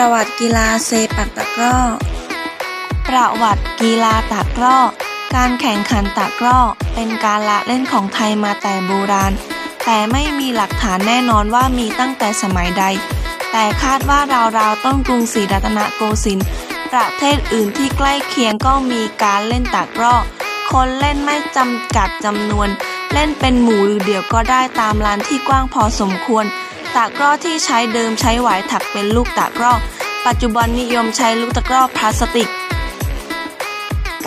ประวัติกีฬาเซปักตะกร้อ ประวัติกีฬาตะกร้อ การแข่งขันตะกร้อ เป็นการละเล่นของไทยมาแต่โบราณ แต่ไม่มีหลักฐานแน่นอนว่ามีตั้งแต่สมัยใด แต่คาดว่าราวๆต้นกรุงศรีรัตนโกสินทร์ประเทศอื่นที่ใกล้เคียงก็มีการเล่นตะกร้อ คนเล่นไม่จำกัดจำนวน เล่นเป็นหมู่หรือเดี่ยวก็ได้ตามลานที่กว้างพอสมควร ตะกร้อที่ใช้เดิมใช้หวายถักเป็นลูกตะกร้อ ปัจจุบันนิยมใช้ลูกตะกร้อพลาสติก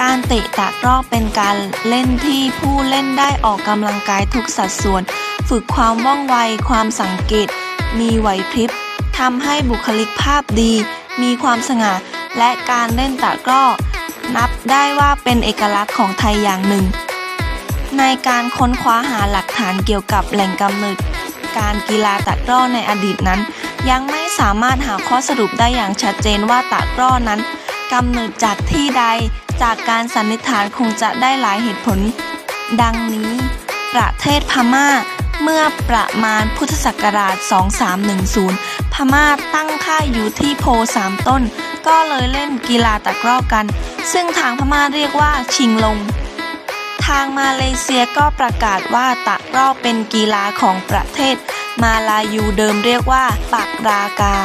การเตะตะกร้อเป็นการเล่นที่ผู้เล่นได้ออกกำลังกายทุกสัดส่วน ฝึกความว่องไว ความสังเกต มีไหวพริบทำให้บุคลิกภาพดี มีความสง่า และการเล่นตะกร้อ นับได้ว่าเป็นเอกลักษณ์ของไทยอย่างหนึ่ง ในการค้นคว้าหาหลักฐานเกี่ยวกับแหล่งกำเนิด การกีฬาตะกร้อในอดีตนั้น ยังไม่สามารถหาข้อสรุปได้อย่างชัดเจนว่าตะกร้อนั้นกำเนิดจากที่ใด จากการสันนิษฐานคงจะได้หลายเหตุผล ดังนี้ ประเทศพม่า เมื่อประมาณพุทธศักราช 2310 พม่าตั้งค่ายอยู่ที่โพสามต้น ก็เลยเล่นกีฬาตะกร้อกัน ซึ่งทางพม่าเรียกว่าชิงลงางมาเลเซียก็ประกาศว่าตะกร้อเป็นกีฬาของประเทศ มาลายูเดิมเรียกว่าปักรากา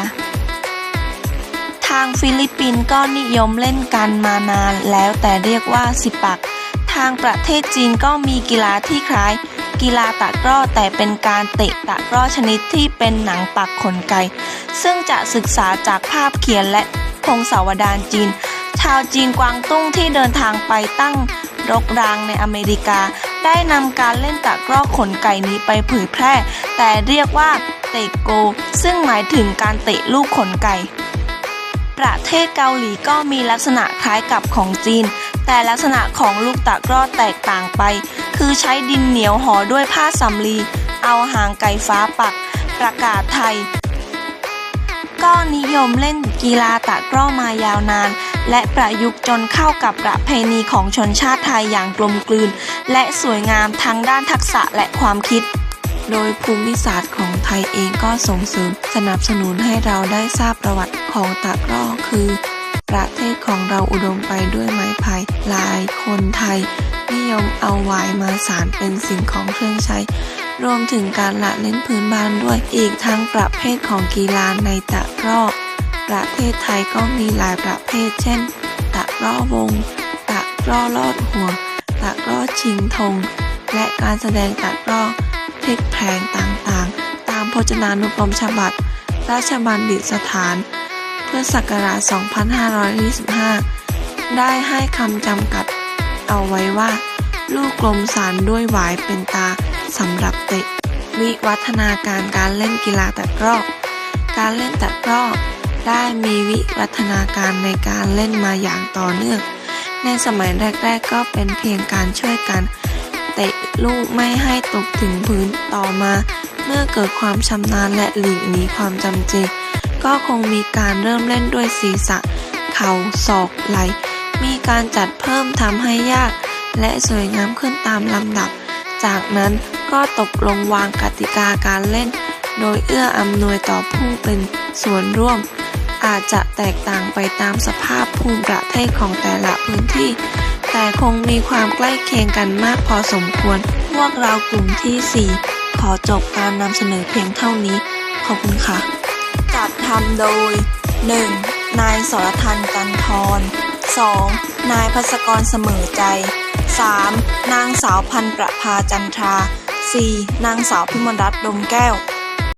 ทางฟิลิปปินส์ก็นิยมเล่นกันมานานแล้วแต่เรียกว่าสิปัก ทางประเทศจีนก็มีกีฬาที่คล้าย กีฬาตะกร้อแต่เป็นการเตะตะกร้อชนิดที่เป็นหนังปักขนไก่ ซึ่งจะศึกษาจากภาพเขียนและพงศาวดารจีน ชาวจีนกวางตุ้งที่เดินทางไปตั้งรกรางในอเมริกา ได้นำการเล่นตะกร้อขนไก่นี้ไปเผยแพร่ แต่เรียกว่าเตะโก ซึ่งหมายถึงการเตะลูกขนไก่ ประเทศเกาหลีก็มีลักษณะคล้ายกับของจีน แต่ลักษณะของลูกตะกร้อแตกต่างไป คือใช้ดินเหนียวห่อด้วยผ้าสำลี เอาหางไก่ฟ้าปัก ประกาศไทย ก็นิยมเล่นกีฬาตะกร้อมายาวนาน และประยุกต์จนเข้ากับประเพณีของชนชาติไทยอย่างกลมกลืน และสวยงามทั้งด้านทักษะและความคิด โดยภูมิศาสตร์ของไทยเองก็ส่งเสริมสนับสนุนให้เราได้ทราบประวัติของตะกร้อคือ ประเทศของเราอุดมไปด้วยไม้ไผ่หลายคนไทย นิยมเอาหวายมาสารเป็นสิ่งของเครื่องใช้ รวมถึงการละเล่นพื้นบ้านด้วยอีกทั้งประเภทของกีฬาในตะกร้อประเทศไทยก็มีหลายประเภท เช่น ตะกร้อวง ตะกร้อลอดห่วตะกร้อชิงธงและการแสดงตะกร้อพลิกแพลงต่างๆ ตามพจนานุกรมฉบับราชบัณฑิตสถาน เพื่อศักราช 2525 ได้ให้คำจำกัดเอาไว้ว่า ลูกกลมสารด้วยหวายเป็นตา สำหรับเตะวิวัฒนาการการเล่นกีฬาตะกร้อ การเล่นตะกร้อ ได้มีวิวัฒนาการในการเล่นมาอย่างต่อเนื่อง ในสมัยแรก ๆ ก็เป็นเพียงการช่วยกันเตะลูกไม่ให้ตกถึงพื้นต่อมา เมื่อเกิดความชำนาญและหลีกหนีความจำเจ ก็คงมีการเริ่มเล่นด้วยศีรษะ เข่าศอกไหล มีการจัดเพิ่มทำให้ยาก และสวยงามขึ้นตามลำดับ จากนั้น ก็ตกลงวางกติกาการเล่น โดยเอื้ออำนวยต่อผู้เป็นส่วนร่วม อาจจะแตกต่างไปตามสภาพภูมิประเทศของแต่ละพื้นที่ แต่คงมีความใกล้เคียงกันมากพอสมควร พวกเรากลุ่มที่ 4 ขอจบการนำเสนอเพียงเท่านี้ ขอบคุณค่ะ จัดทำโดย 1. นายสรทันจันทร 2. นายพัสกรเสมอใจ 3. นางสาวพันประภาจันทรา 4. นางสาวพิมลรัตน์ดมแก้ว